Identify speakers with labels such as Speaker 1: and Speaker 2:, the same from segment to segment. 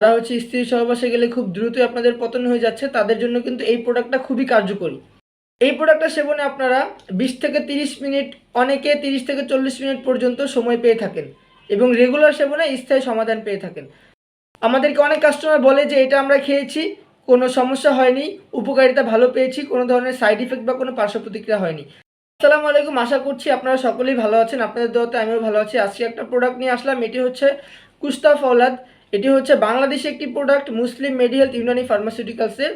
Speaker 1: যারা হচ্ছে স্ত্রী সহবাসে গেলে খুব দ্রুতই আপনাদের পতন হয়ে যাচ্ছে, তাদের জন্য কিন্তু এই প্রোডাক্টটা খুবই কার্যকরী। এই প্রোডাক্টটা সেবনে আপনারা বিশ থেকে তিরিশ মিনিট, অনেকে তিরিশ থেকে চল্লিশ মিনিট পর্যন্ত সময় পেয়ে থাকেন এবং রেগুলার সেবনে স্থায়ী সমাধান পেয়ে থাকেন। আমাদেরকে অনেক কাস্টমার বলে যে, এটা আমরা খেয়েছি, কোনো সমস্যা হয়নি, উপকারিতা ভালো পেয়েছি, কোনো ধরনের সাইড ইফেক্ট বা কোনো পার্শ্ব প্রতিক্রিয়া হয়নি। আসসালামু আলাইকুম, আশা করছি আপনারা সকলেই ভালো আছেন, আপনাদের দোয়াতে আমিও ভালো আছি। আজকে একটা প্রোডাক্ট নিয়ে আসলাম, এটি হচ্ছে কুস্তা ফৌলাদ এটি হচ্ছে বাংলাদেশে একটি প্রোডাক্ট মুসলিম মেডিহেলথ ইউনানি ফার্মাসিউটিক্যালসের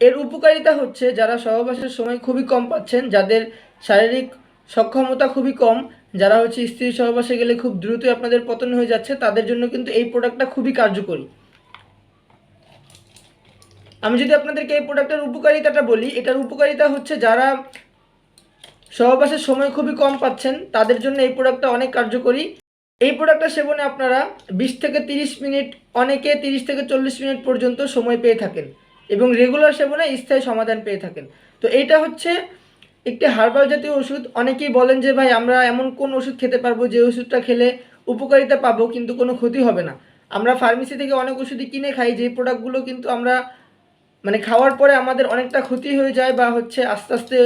Speaker 1: এর উপকারিতা হচ্ছে যারা সহবাসের সময় খুবই কম পাচ্ছেন, যাদের শারীরিক সক্ষমতা খুবই কম, যারা হচ্ছে স্ত্রী সহবাসে গেলে খুব দ্রুতই আপনাদের পতন হয়ে যাচ্ছে, তাদের জন্য কিন্তু এই প্রোডাক্টটা খুবই কার্যকরী। আমি যদি আপনাদেরকে এই প্রোডাক্টের উপকারিতাটা বলি, এটার উপকারিতা হচ্ছে যারা সহবাসের সময় খুবই কম পাচ্ছেন, তাদের জন্য এই প্রোডাক্টটা অনেক কার্যকরী। এই প্রোডাক্টটা সেবনে আপনারা বিশ থেকে তিরিশ মিনিট, অনেকে তিরিশ থেকে চল্লিশ মিনিট পর্যন্ত সময় পেয়ে থাকেন এবং রেগুলার সেবনে স্থায়ী সমাধান পেয়ে থাকেন। তো এইটা হচ্ছে একটি হার্বাল জাতীয় ওষুধ। অনেকেই বলেন যে, ভাই, আমরা এমন কোন ওষুধ খেতে পারব যে ওষুধটা খেলে উপকারিতা পাবো, কিন্তু কোনো ক্ষতি হবে না। আমরা ফার্মেসি থেকে অনেক ওষুধই কিনে খাই যে প্রোডাক্টগুলো কিন্তু আমরা মানে খাওয়ার পরে আমাদের অনেকটা ক্ষতি হয়ে যায় বা হচ্ছে আস্তে আস্তে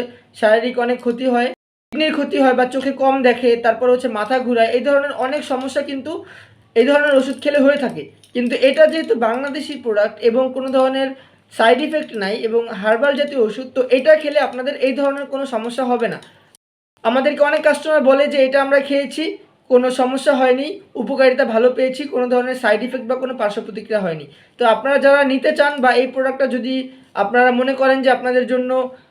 Speaker 1: শারীরিক অনেক ক্ষতি হয়। কিডনির ক্ষতি হয় বা চোখে কম দেখে, তারপর হচ্ছে মাথা ঘুরায়, এই ধরনের অনেক সমস্যা কিন্তু এই ধরনের ওষুধ খেলে হয়ে থাকে। কিন্তু এটা যেহেতু বাংলাদেশি প্রোডাক্ট এবং কোনো ধরনের সাইড ইফেক্ট নাই এবং হার্বাল জাতীয় ওষুধ, তো এটা খেলে আপনাদের এই ধরনের কোনো সমস্যা হবে না। আমাদেরকে অনেক কাস্টমার বলে যে এটা আমরা খেয়েছি, কোনো সমস্যা হয়নি, উপকারিতা ভালো পেয়েছি, কোনো ধরনের সাইড ইফেক্ট বা কোনো পার্শ্ব প্রতিক্রিয়া হয়নি। তো আপনারা যারা নিতে চান বা এই প্রোডাক্টটা যদি আপনারা মনে করেন যে আপনাদের জন্য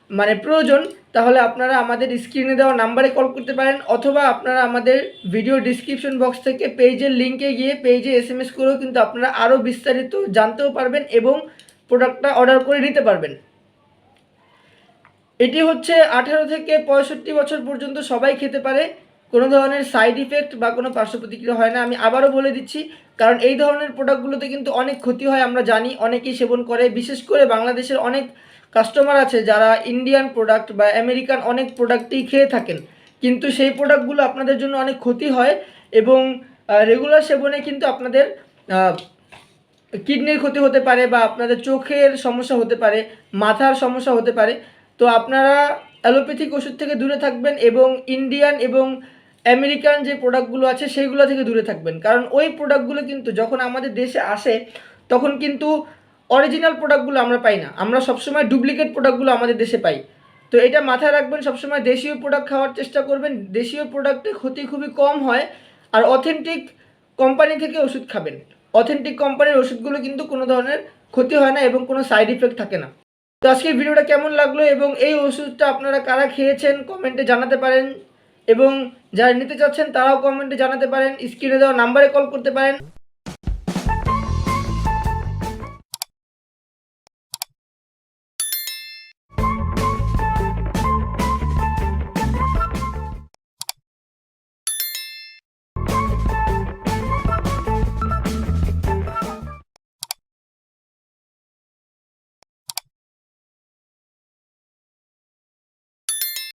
Speaker 1: মানে প্রয়োজন, তাহলে আপনারা আমাদের স্ক্রিনে দেওয়া নাম্বারে কল করতে পারেন, অথবা আপনারা আমাদের ভিডিও ডিসক্রিপশন বক্স থেকে পেজের লিঙ্কে গিয়ে পেজে এস এম এস করেও কিন্তু আপনারা আরও বিস্তারিত জানতেও পারবেন এবং প্রোডাক্টটা অর্ডার করে নিতে পারবেন। এটি হচ্ছে আঠেরো থেকে পঁয়ষট্টি বছর পর্যন্ত সবাই খেতে পারে, কোনো ধরনের সাইড ইফেক্ট বা কোনো পার্শ্ব প্রতিক্রিয়া হয় না, আমি আবারও বলে দিচ্ছি, কারণ এই ধরনের প্রোডাক্টগুলোতে কিন্তু অনেক ক্ষতি হয়, আমরা জানি, অনেকেই সেবন করে, বিশেষ করে বাংলাদেশের অনেক কাস্টমার আছে যারা ইন্ডিয়ান প্রোডাক্ট বা আমেরিকান অনেক প্রোডাক্টই খেয়ে থাকেন। কিন্তু সেই প্রোডাক্টগুলো আপনাদের জন্য অনেক ক্ষতি হয় এবং রেগুলার সেবনে কিন্তু আপনাদের কিডনির ক্ষতি হতে পারে বা আপনাদের চোখের সমস্যা হতে পারে, মাথার সমস্যা হতে পারে। তো আপনারা অ্যালোপ্যাথিক ওষুধ থেকে দূরে থাকবেন এবং ইন্ডিয়ান এবং আমেরিকান যে প্রোডাক্টগুলো আছে সেইগুলো থেকে দূরে থাকবেন। কারণ ওই প্রোডাক্টগুলো কিন্তু যখন আমাদের দেশে আসে, তখন কিন্তু অরিজিনাল প্রোডাক্টগুলো আমরা পাই না। আমরা সবসময় ডুপ্লিকেট প্রোডাক্টগুলো আমাদের দেশে পাই। তো এটা মাথায় রাখবেন, সবসময় দেশীয় প্রোডাক্ট খাওয়ার চেষ্টা করবেন। দেশীয় প্রোডাক্টে ক্ষতি খুবই কম হয় আর অথেন্টিক কোম্পানি থেকে ওষুধ খাবেন। অথেন্টিক কোম্পানির ওষুধগুলো কিন্তু কোনো ধরনের ক্ষতি হয় না এবং কোনো সাইড ইফেক্ট থাকে না। তো আজকের ভিডিওটা কেমন লাগল এবং এই ওষুধটা আপনারা কারা খেয়েছেন কমেন্টে জানাতে পারেন। এবং যারা নিতে চাচ্ছেন তারাও কমেন্টে জানাতে পারেন। স্ক্রিনে দেওয়া নাম্বারে কল করতে পারেন।